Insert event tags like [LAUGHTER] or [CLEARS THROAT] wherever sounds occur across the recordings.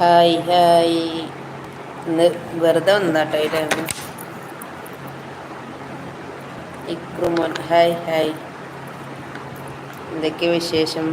hi hi. ഇന്ന് വെറുതെ വന്നാട്ടോ ഇതിലായിരുന്നു ഇക്രുമോൻ hi hi. എന്തൊക്കെ വിശേഷം?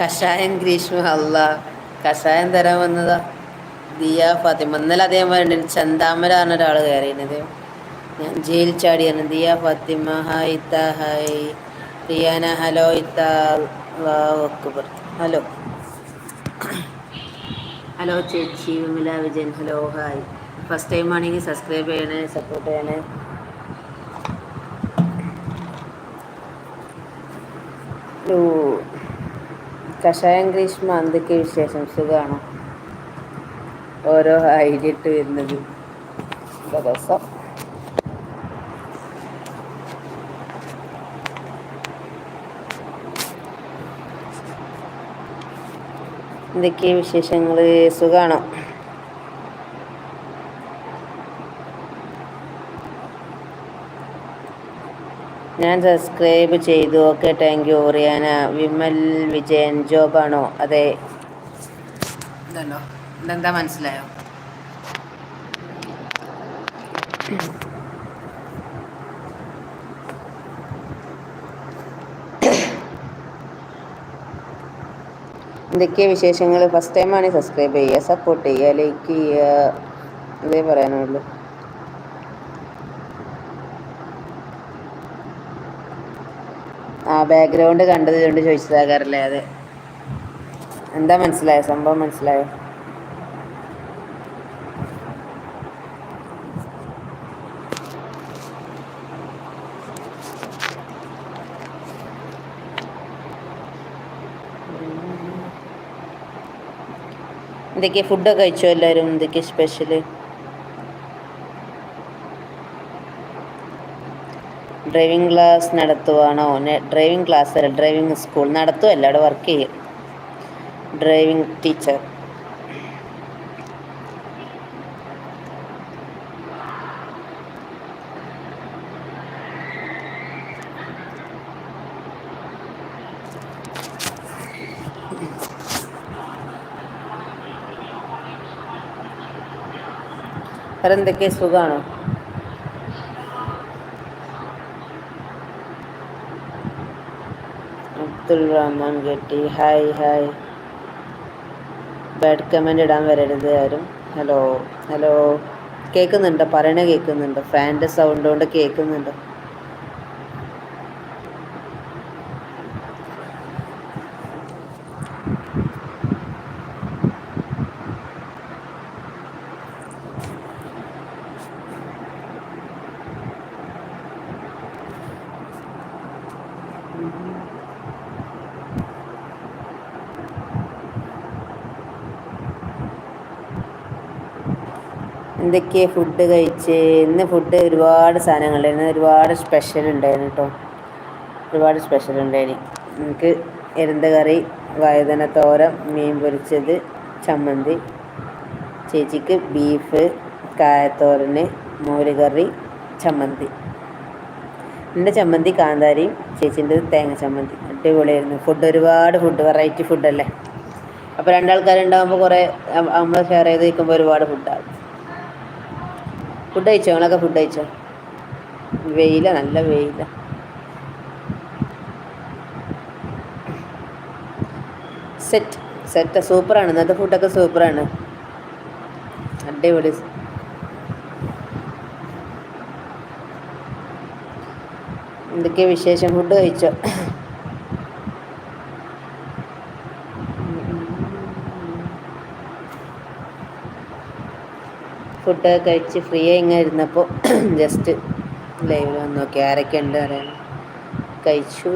കഷായം ഗ്രീഷ്മ അല്ല കഷായം തരാൻ വന്നതാ. ദിയ ഫാത്തിമ. ഇന്നലെ അതേമാതിരി ചന്താമര പറഞ്ഞ ഒരാൾ കയറിയത് ഞാൻ ജയിൽ ചാടിയാണ് ദിയ ഫാത്തിമ ഹായ് ഇത്ത ഹായ്. റിയാന ഹലോ ഇത്ത അക്ബർ. ഹലോ. ഹലോ ചേച്ചി Vimala Vijayan. Hello hi. First time ആണെങ്കിൽ സബ്സ്ക്രൈബ് ചെയ്യണേ സപ്പോർട്ട് ചെയ്യണേ. ഓ കഷായം ഗ്രീഷ്മ എന്തൊക്കെ വിശേഷം? സുഖമാണോ ഓരോ ഐഡിയ ഇട്ട് വരുന്നത് ദിവസം എന്തൊക്കെയാ വിശേഷങ്ങൾ സുഖമാണോ ഞാൻ സബ്സ്ക്രൈബ് ചെയ്തു. Okay thank you Riyana. Vimal Vijayan ജോബാണോ? അതെ. എന്താ ഇതെന്താ മനസ്സിലായോ? എന്തൊക്കെയാ വിശേഷങ്ങൾ ഫസ്റ്റ് ടൈമാണ് സബ്സ്ക്രൈബ് ചെയ്യുക. സപ്പോർട്ട് ചെയ്യുക. ലൈക്ക് ചെയ്യുക. അതേ പറയാനുള്ളൂ. ആ ബാക്ക്ഗ്രൗണ്ട് കണ്ടത് കൊണ്ട് ചോദിച്ചതാകാറല്ലേ അതെ? എന്താ മനസ്സിലായോ? സംഭവം മനസ്സിലായോ? എന്തൊക്കെയാ? ഫുഡൊക്കെ കഴിച്ചോ എല്ലാവരും? എന്തൊക്കെയാ സ്പെഷ്യൽ ഡ്രൈവിംഗ് ക്ലാസ് നടത്തുവാണോ? ഡ്രൈവിംഗ് ക്ലാസ് അല്ല ഡ്രൈവിംഗ് സ്കൂൾ നടത്തുമല്ല അവിടെ വർക്ക് ചെയ്യും. ഡ്രൈവിംഗ് ടീച്ചർ വേറെന്തൊക്കെ സുഖമാണോ അബ്ദുൾ റഹ്മാൻ കെട്ടി ഹായ് ഹായ് ബാഡ് കമന്റ് ഇടാൻ വരരുത് ആരും. ഹലോ ഹലോ കേൾക്കുന്നുണ്ടോ പറയണ കേൾക്കുന്നുണ്ടോ ഫാന്റെ സൗണ്ട് കൊണ്ട് കേൾക്കുന്നുണ്ടോ എന്തൊക്കെ ഫുഡ് കഴിച്ച്? ഇന്ന് ഫുഡ് ഒരുപാട് സാധനങ്ങളുണ്ടായിരുന്നു ഒരുപാട് സ്പെഷ്യൽ ഉണ്ടായിരുന്നു കേട്ടോ ഒരുപാട് സ്പെഷ്യൽ ഉണ്ടായിരുന്നു എനിക്ക് എരുന്ത കറി വഴുതന തോരൻ മീൻ പൊരിച്ചത് ചമ്മന്തി ചേച്ചിക്ക് ബീഫ് കായത്തോരന് മോരുകറി ചമ്മന്തി. എന്റെ ചമ്മന്തി കാന്താരിയും ചേച്ചീന്റെ തേങ്ങ ചമ്മന്തി. അടിപൊളിയായിരുന്നു. ഫുഡ് ഒരുപാട് ഫുഡ് വെറൈറ്റി ഫുഡല്ലേ അപ്പോൾ രണ്ടാൾക്കാരുണ്ടാകുമ്പോൾ കുറേ നമ്മൾ ഷെയർ ചെയ്ത് നിൽക്കുമ്പോൾ ഒരുപാട് ഫുഡാകും ഫുഡ് കഴിച്ചോ? ഞങ്ങളൊക്കെ ഫുഡ് കഴിച്ചോ? വെയില നല്ല വെയില. സെറ്റ് സെറ്റ് സൂപ്പറാണ്. ഇന്നത്തെ ഫുഡൊക്കെ സൂപ്പറാണ്. അടിപൊളി. എന്തൊക്കെയാണ് വിശേഷം? ഫുഡ് കഴിച്ചോ? ഫുഡൊക്കെ കഴിച്ച് ഫ്രീ ആയി ഇങ്ങനെ ഇരുന്നപ്പോൾ ജസ്റ്റ് ലൈവിൽ വന്ന്. നോക്കി ആരൊക്കെ ഉണ്ട് അറിയാൻ കഴിച്ചു.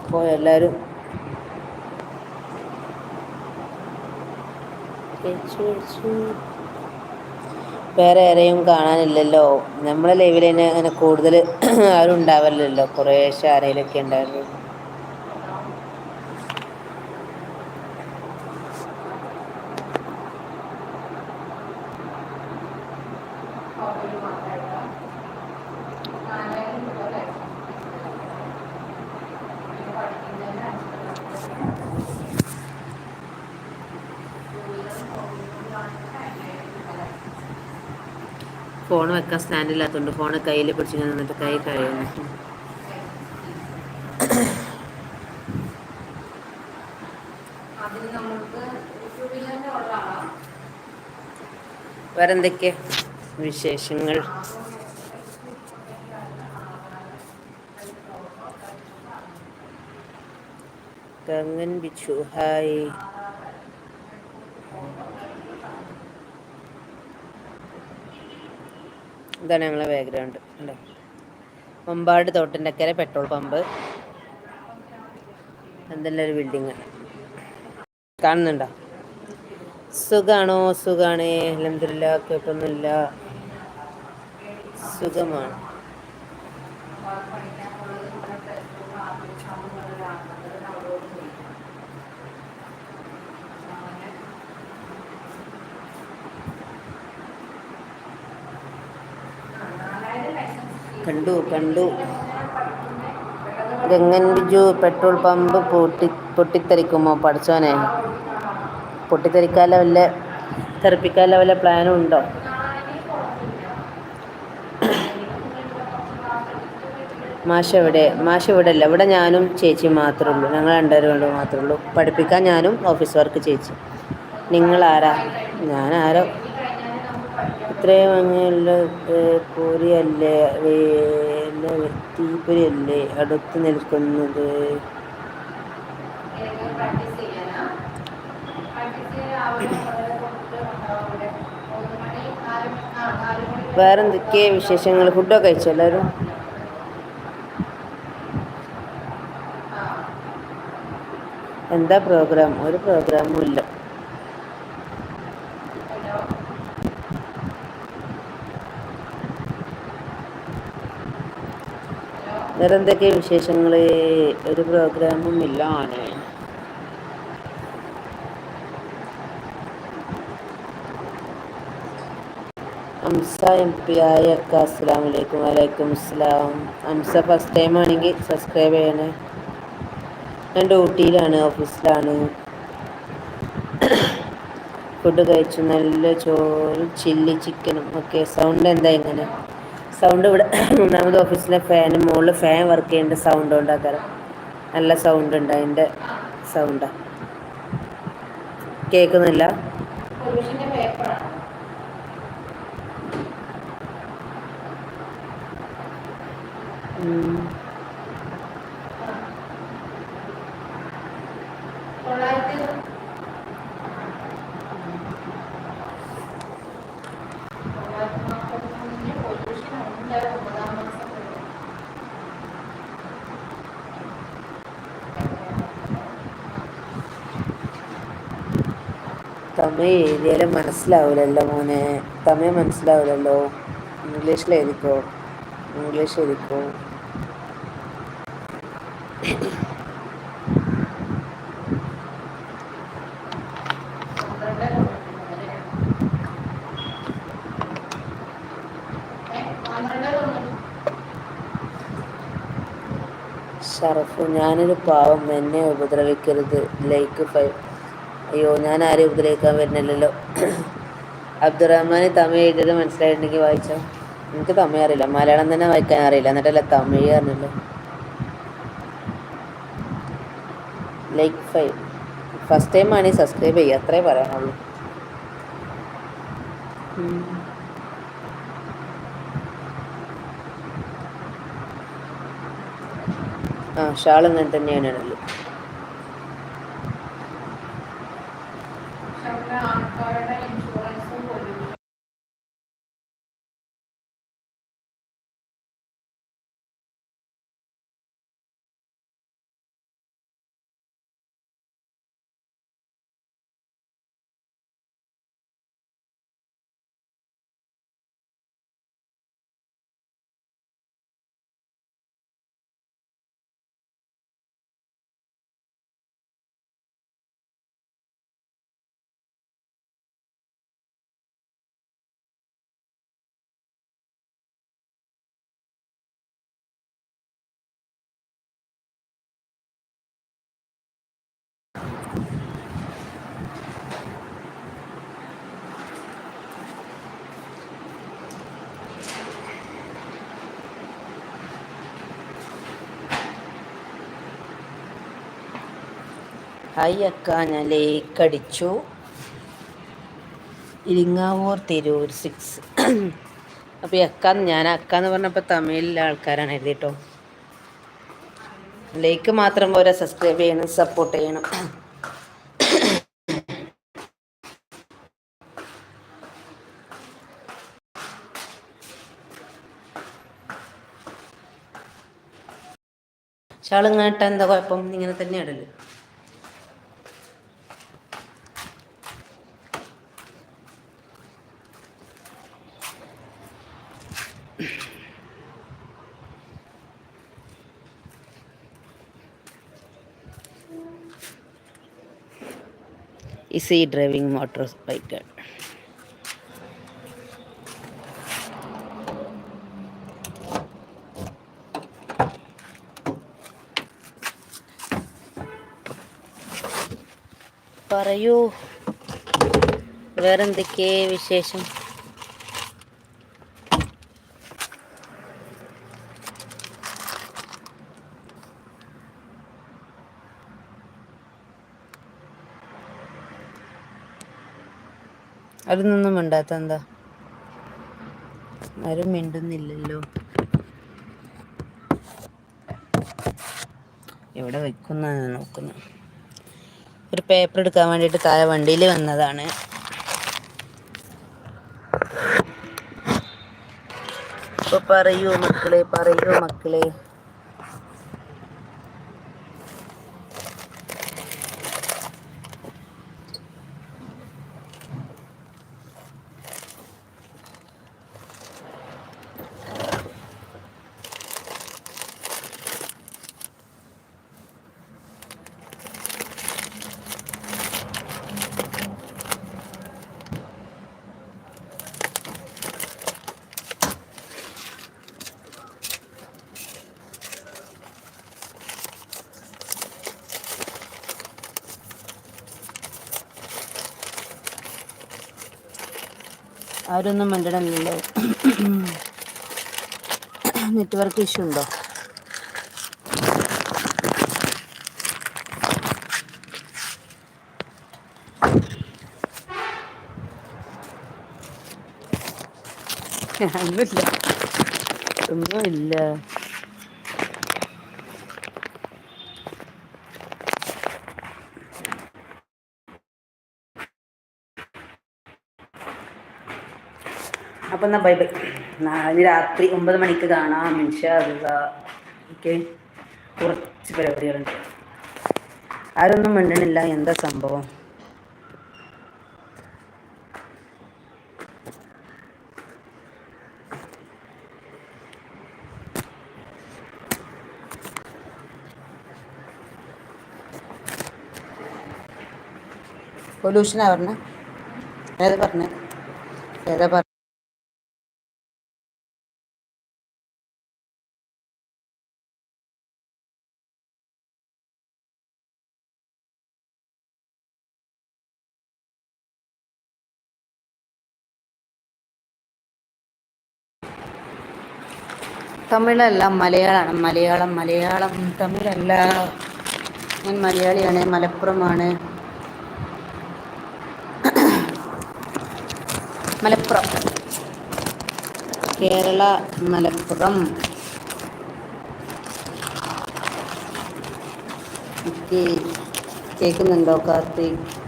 അപ്പോൾ എല്ലാവരും കഴിച്ചു കഴിച്ചു. വേറെ ആരെയും കാണാനില്ലല്ലോ. നമ്മളെ ലൈവിൽ തന്നെ അങ്ങനെ കൂടുതൽ [CLEARS THROAT] ആരും ഉണ്ടാവില്ലല്ലോ കുറേശ്ശെ ആരെങ്കിലുമൊക്കെ ഉണ്ടാവുള്ളൂ ഫോൺ വെക്കാൻ സ്റ്റാൻഡ് ഇല്ലാത്തതുകൊണ്ട് ഫോൺ കയ്യിൽ പിടിച്ച് നിന്നിട്ട് കൈ കഴിയുന്നു വേറെന്തൊക്കെ വിശേഷങ്ങൾ? കങ്ങൻ ബിച്ചു ഹായ്. ഇതാണ് ഞങ്ങളെ ബാക്ക്ഗ്രൗണ്ട് അല്ലേ മമ്പാട് തോട്ടിന്റെക്കര പെട്രോൾ പമ്പ് എന്തെല്ലാം ഒരു ബിൽഡിങ് കാണുന്നുണ്ടോ? സുഖാണോ? സുഖാണേ. അലഹമില്ല കുഴപ്പമൊന്നുമില്ല. സുഖമാണ്. കണ്ടു കണ്ടു. ഗംഗൻ ബിജു പെട്രോൾ പമ്പ് പൊട്ടി പൊട്ടിത്തെറിക്കുമോ പഠിച്ചോനെ പൊട്ടിത്തെറിക്കാല വല്ല തെറിപ്പിക്കാല വല്ല പ്ലാനും ഉണ്ടോ? മാഷ എവിടെ? മാഷ ഇവിടെ അല്ല. ഇവിടെ ഞാനും ചേച്ചി മാത്രമേ ഉള്ളൂ. ഞങ്ങൾ രണ്ടുപേരും കൊണ്ട് മാത്രമേ ഉള്ളൂ. പഠിപ്പിക്കാൻ ഞാനും ഓഫീസ് വർക്ക് ചേച്ചി. നിങ്ങളാരാ? ഞാനാരോ? ഇത്രയും അങ്ങനെയുള്ള പൊരിയല്ലേ തീപ്പൊരിയല്ലേ അടുത്ത് നിൽക്കുന്നത്? വേറെന്തൊക്കെയാ വിശേഷങ്ങൾ ഫുഡൊക്കെ കഴിച്ചോ എല്ലാവരും? എന്താ പ്രോഗ്രാം ഒരു പ്രോഗ്രാമും ഇല്ല. വേറെ എന്തൊക്കെ വിശേഷങ്ങൾ ഒരു പ്രോഗ്രാമും ഇല്ല ആണ്. അംസ എം പി ആയി അക്ക അസ്സാം വലൈക്കും വലൈക്കും അസ്സലാം. അംസ ഫസ്റ്റ് ടൈം ആണെങ്കിൽ സബ്സ്ക്രൈബ് ചെയ്യണേ. ഞാൻ ഡ്യൂട്ടിയിലാണ് ഓഫീസിലാണ്. ഫുഡ് കഴിച്ചു നല്ല ചോറും ചില്ലി ചിക്കനും ഓക്കെ സൗണ്ട് എന്താ ഇങ്ങനെ? സൗണ്ട് ഇവിടെ മൂന്നാമത് ഓഫീസിലെ ഫാന് മുകളിൽ ഫാൻ വർക്ക് ചെയ്യേണ്ട സൗണ്ട് ഉണ്ടാക്കാറ്. നല്ല സൗണ്ട് ഉണ്ട് അതിന്റെ സൗണ്ടാണ് കേൾക്കുന്നില്ല? തമിഴ് എഴുതിയാലും മനസ്സിലാവില്ലല്ലോ മോനെ. തമിഴ് മനസ്സിലാവില്ലല്ലോ ഇംഗ്ലീഷിൽ എഴുതിക്കോ? ഇംഗ്ലീഷ് എഴുതിക്കോ? ഷറഫ് ഞാനൊരു പാവം എന്നെ ഉപദ്രവിക്കരുത്. ലൈക്ക് ഫൈവ് അയ്യോ ഞാൻ ആരെയും ഉപദ്രവിക്കാൻ വരുന്നില്ലല്ലോ. അബ്ദുറഹ്മാന് തമിഴ് എഴുതിയത് മനസ്സിലായിട്ടുണ്ടെങ്കിൽ വായിച്ചോ. എനിക്ക് തമിഴ് അറിയില്ല. മലയാളം തന്നെ വായിക്കാൻ അറിയില്ല. എന്നിട്ടല്ല തമിഴ് അറിഞ്ഞല്ലോ? ലൈക്ക് ഫൈവ് ഫസ്റ്റ് ടൈം ഈ സബ്സ്ക്രൈബ് ചെയ്യുക. അത്രേ പറയാനുള്ളൂ. ആ ഷാൾ ഞാൻ തന്നെയാണ് ഇടൽ ഹായ് അക്ക ഇരിങ്ങാവൂർ തിരൂർ സിക്സ് അപ്പോൾ ഈ അക്ക ഞാൻ അക്ക എന്ന് പറഞ്ഞപ്പോൾ തമിഴിലെ ആൾക്കാരാണ് എഴുതിട്ടോ. ലേക്ക് മാത്രം പോരാ സബ്സ്ക്രൈബ് ചെയ്യണം സപ്പോർട്ട് ചെയ്യണം. ഷാളിങ്ങാട്ട എന്താ കുഴപ്പം? ഇങ്ങനെ തന്നെ ഇടൽ ഈസി ഡ്രൈവിംഗ് മോട്ടോർ ബൈക്ക് പറയൂ വേറെന്തൊക്കെ വിശേഷം അതിനൊന്നും മിണ്ടാത്ത എന്താ? ആരും മിണ്ടുന്നില്ലല്ലോ. എവിടെ വെക്കുന്ന നോക്കുന്നു. ഒരു പേപ്പർ എടുക്കാൻ വേണ്ടിയിട്ട് താഴെ വണ്ടിയിൽ വന്നതാണ്. ഇപ്പൊ പറയൂ മക്കളെ പറയൂ മക്കളെ. ആരൊന്നും മിണ്ടണമില്ലല്ലോ നെറ്റ്വർക്ക് ഇഷ്യൂ ഉണ്ടോ? [LAUGHS] ഒന്നുമില്ല. ഒന്നുമില്ല. അപ്പം എന്നാൽ ബൈ ബൈ. നാളെ രാത്രി ഒമ്പത് മണിക്ക് കാണാം ഇൻഷാല്ല ഓക്കെ? കുറച്ച് പരിപാടികളുണ്ട്. ആരൊന്നും മിണ്ടണില്ല. എന്താ സംഭവം? പൊല്യൂഷനാ പറഞ്ഞ? ഏതാ പറഞ്ഞ? ഏതാ പറഞ്ഞ? തമിഴല്ല മലയാളമാണ് മലയാളം മലയാളം തമിഴല്ല. ഞാൻ മലയാളിയാണ് മലപ്പുറമാണ്. മലപ്പുറം. കേരള മലപ്പുറം. കേൾക്കുന്നുണ്ടോ Karthik?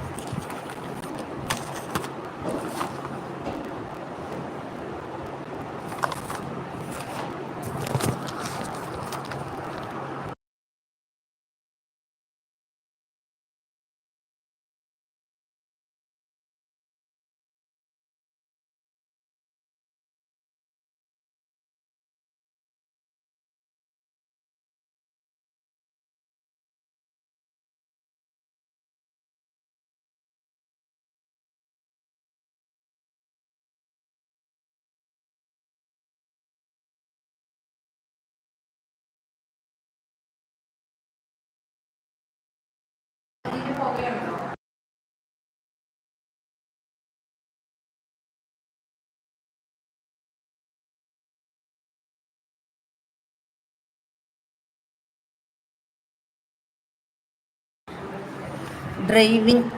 Driving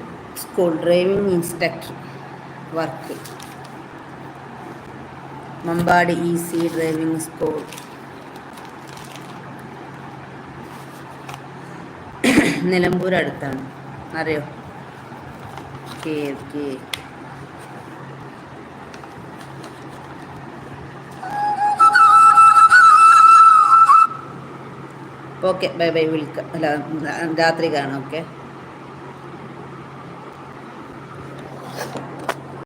school driving instructor work Mambadi C driving school Nilambur അടുത്താണ്. അറിയോ? Okay okay. Okay bye bye വിളിക്കാം. അല്ല രാത്രി കാണാം ഓക്കെ.